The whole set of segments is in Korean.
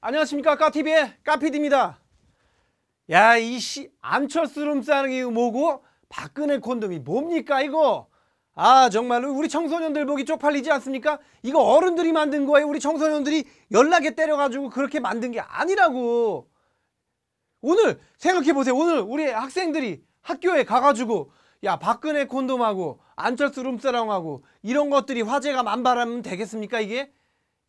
안녕하십니까 까TV의 까피디입니다. 야 이씨 안철수 룸싸는이 뭐고 박근혜 콘돔이 뭡니까 이거? 아 정말로 우리 청소년들 보기 쪽팔리지 않습니까? 이거 어른들이 만든 거예요. 우리 청소년들이 연락에 때려가지고 그렇게 만든 게 아니라고. 오늘 생각해 보세요. 오늘 우리 학생들이 학교에 가가지고 야 박근혜 콘돔하고 안철수 룸사랑하고 이런 것들이 화제가 만발하면 되겠습니까 이게?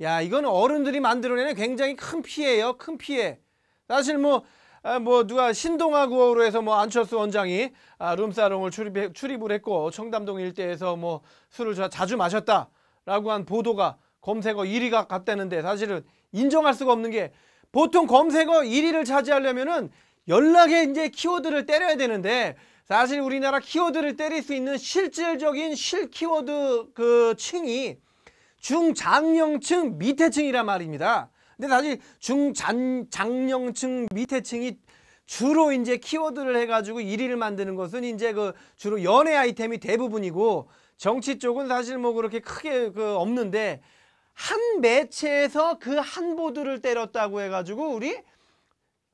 야 이거는 어른들이 만들어내는 굉장히 큰 피해예요. 큰 피해. 사실 뭐, 아, 뭐 누가 신동아구호로 해서 뭐 안철수 원장이 아, 룸사롱을 출입, 출입을 했고 청담동 일대에서 뭐 술을 자- 자주 마셨다라고 한 보도가 검색어 1위가 갔다는데 사실은 인정할 수가 없는 게 보통 검색어 1위를 차지하려면은 연락에 이제 키워드를 때려야 되는데 사실 우리나라 키워드를 때릴 수 있는 실질적인 실 키워드 그 층이 중장년층 밑에 층이란 말입니다. 근데 사실 중장년층 밑에 층이 주로 이제 키워드를 해가지고 1위를 만드는 것은 이제 그 주로 연애 아이템이 대부분이고 정치 쪽은 사실 뭐 그렇게 크게 그 없는데 한 매체에서 그 한 보드를 때렸다고 해가지고 우리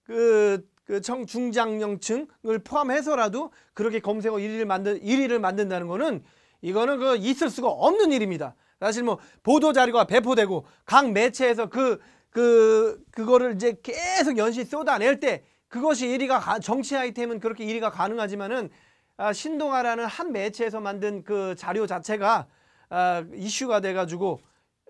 그, 그 청, 중장년층을 포함해서라도 그렇게 검색어 1위를 만든 1위를 만든다는 거는 이거는 그 있을 수가 없는 일입니다. 사실 뭐 보도 자료가 배포되고 각 매체에서 그 그 그거를 이제 계속 연시 쏟아낼 때 그것이 1위가 가, 정치 아이템은 그렇게 1위가 가능하지만은 아, 신동아라는 한 매체에서 만든 그 자료 자체가 아, 이슈가 돼가지고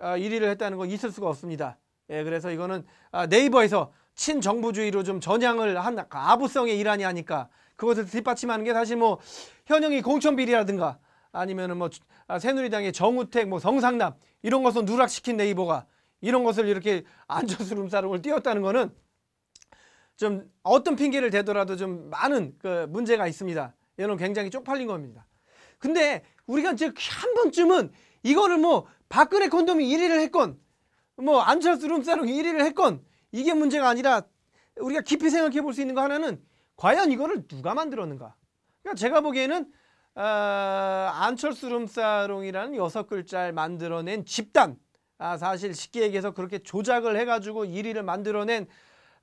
아, 1위를 했다는 거 있을 수가 없습니다. 예, 그래서 이거는 아, 네이버에서 친정부주의로 좀 전향을 한 아부성의 일환이 하니까 그것을 뒷받침하는 게 사실 뭐 현영이 공천비리라든가 아니면은 뭐 아, 새누리당의 정우택 뭐 성상남 이런 것을 누락시킨 네이버가 이런 것을 이렇게 안철수 룸사롱을 띄웠다는 거는 좀 어떤 핑계를 대더라도 좀 많은 그 문제가 있습니다. 이는 굉장히 쪽팔린 겁니다. 근데 우리가 이제 한 번쯤은 이거를 뭐 박근혜 콘돔이 1위를 했건 뭐 안철수 룸사롱이 1위를 했건 이게 문제가 아니라 우리가 깊이 생각해 볼 수 있는 거 하나는 과연 이거를 누가 만들었는가? 그러니까 제가 보기에는 어, 안철수 룸사롱이라는 여섯 글자를 만들어낸 집단 아, 사실 쉽게 얘기해서 그렇게 조작을 해가지고 1위를 만들어낸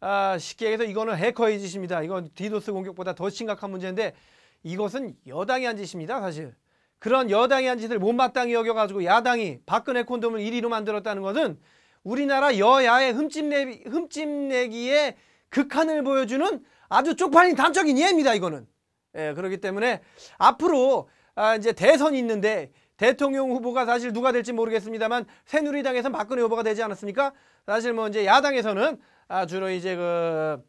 아, 쉽게 얘기해서 이거는 해커의 짓입니다. 이건 디도스 공격보다 더 심각한 문제인데 이것은 여당이 한 짓입니다. 사실 그런 여당이 한 짓을 못마땅히 여겨가지고 야당이 박근혜 콘돔을 1위로 만들었다는 것은 우리나라 여야의 흠집내, 흠집내기의 극한을 보여주는 아주 쪽팔린 단적인 예입니다. 이거는. 예, 그렇기 때문에 앞으로 아, 이제 대선이 있는데 대통령 후보가 사실 누가 될지 모르겠습니다만 새누리당에서는 박근혜 후보가 되지 않았습니까? 사실 뭐 이제 야당에서는 아, 주로 이제 그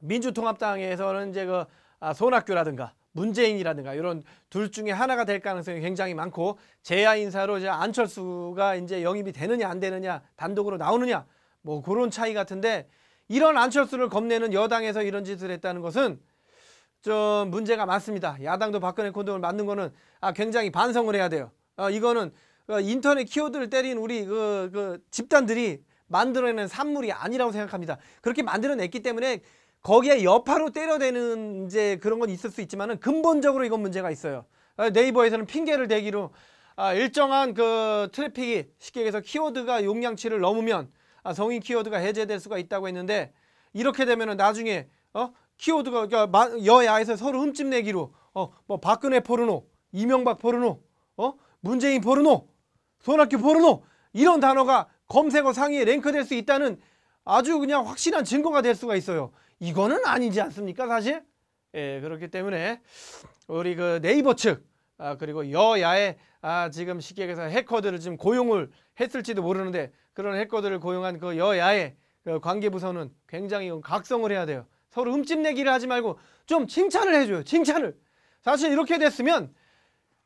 민주통합당에서는 이제 그 아, 손학규라든가 문재인이라든가 이런 둘 중에 하나가 될 가능성이 굉장히 많고 제야 인사로 이제 안철수가 이제 영입이 되느냐 안 되느냐 단독으로 나오느냐 뭐 그런 차이 같은데 이런 안철수를 겁내는 여당에서 이런 짓을 했다는 것은 좀 문제가 많습니다. 야당도 박근혜 콘돔을 만든 거는 아 굉장히 반성을 해야 돼요. 어, 이거는 어, 인터넷 키워드를 때린 우리 그, 그 집단들이 만들어내는 산물이 아니라고 생각합니다. 그렇게 만들어냈기 때문에 거기에 여파로 때려대는 이제 그런 건 있을 수 있지만은 근본적으로 이건 문제가 있어요. 아, 네이버에서는 핑계를 대기로 아, 일정한 그 트래픽이 쉽게 얘기해서 키워드가 용량치를 넘으면 아, 성인 키워드가 해제될 수가 있다고 했는데 이렇게 되면은 나중에 어 키워드가 그러니까 마- 여야에서 서로 흠집내기로 어 뭐 박근혜 포르노, 이명박 포르노, 어 문재인 포르노, 손학규 포르노 이런 단어가 검색어 상위에 랭크될 수 있다는 아주 그냥 확실한 증거가 될 수가 있어요. 이거는 아니지 않습니까, 사실? 예, 그렇기 때문에 우리 그 네이버 측 아, 그리고 여야의 아, 지금 쉽게 얘기해서 해커들을 지금 고용을 했을지도 모르는데 그런 해커들을 고용한 그 여야의 그 관계부서는 굉장히 각성을 해야 돼요. 서로 흠집내기를 하지 말고 좀 칭찬을 해줘요. 칭찬을. 사실 이렇게 됐으면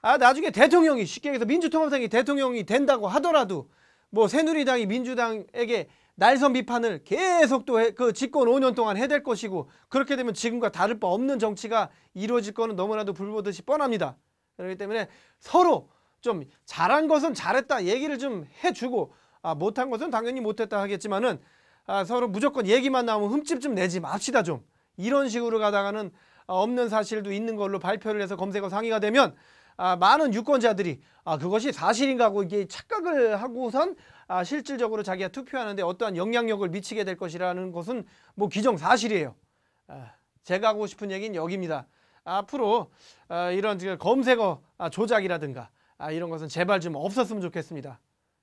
아 나중에 대통령이 쉽게 얘기해서 민주통합당이 대통령이 된다고 하더라도 뭐 새누리당이 민주당에게 날선 비판을 계속 또 그 집권 5년 동안 해댈 것이고 그렇게 되면 지금과 다를 바 없는 정치가 이루어질 거는 너무나도 불보듯이 뻔합니다. 그렇기 때문에 서로 좀 잘한 것은 잘했다 얘기를 좀 해주고 아, 못한 것은 당연히 못했다 하겠지만은 아, 서로 무조건 얘기만 나오면 흠집 좀 내지 맙시다 좀 이런 식으로 가다가는 아, 없는 사실도 있는 걸로 발표를 해서 검색어 상위가 되면 아, 많은 유권자들이 아, 그것이 사실인가 하고 이게 착각을 하고선 아, 실질적으로 자기가 투표하는데 어떠한 영향력을 미치게 될 것이라는 것은 뭐 기정사실이에요. 아, 제가 하고 싶은 얘기는 여기입니다. 앞으로 아, 이런 검색어 아, 조작이라든가 아, 이런 것은 제발 좀 없었으면 좋겠습니다.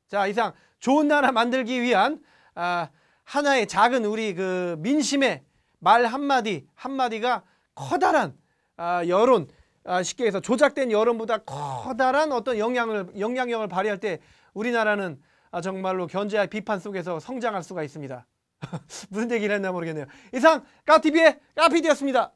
자 이상 좋은 나라 만들기 위한 아, 하나의 작은 우리 그 민심의 말 한마디 한마디가 커다란 아, 여론 아, 쉽게 해서 조작된 여론보다 커다란 어떤 영향을 영향력을 발휘할 때 우리나라는 아, 정말로 견제와 비판 속에서 성장할 수가 있습니다. 무슨 얘기를 했나 모르겠네요. 이상 까TV의 까PD였습니다.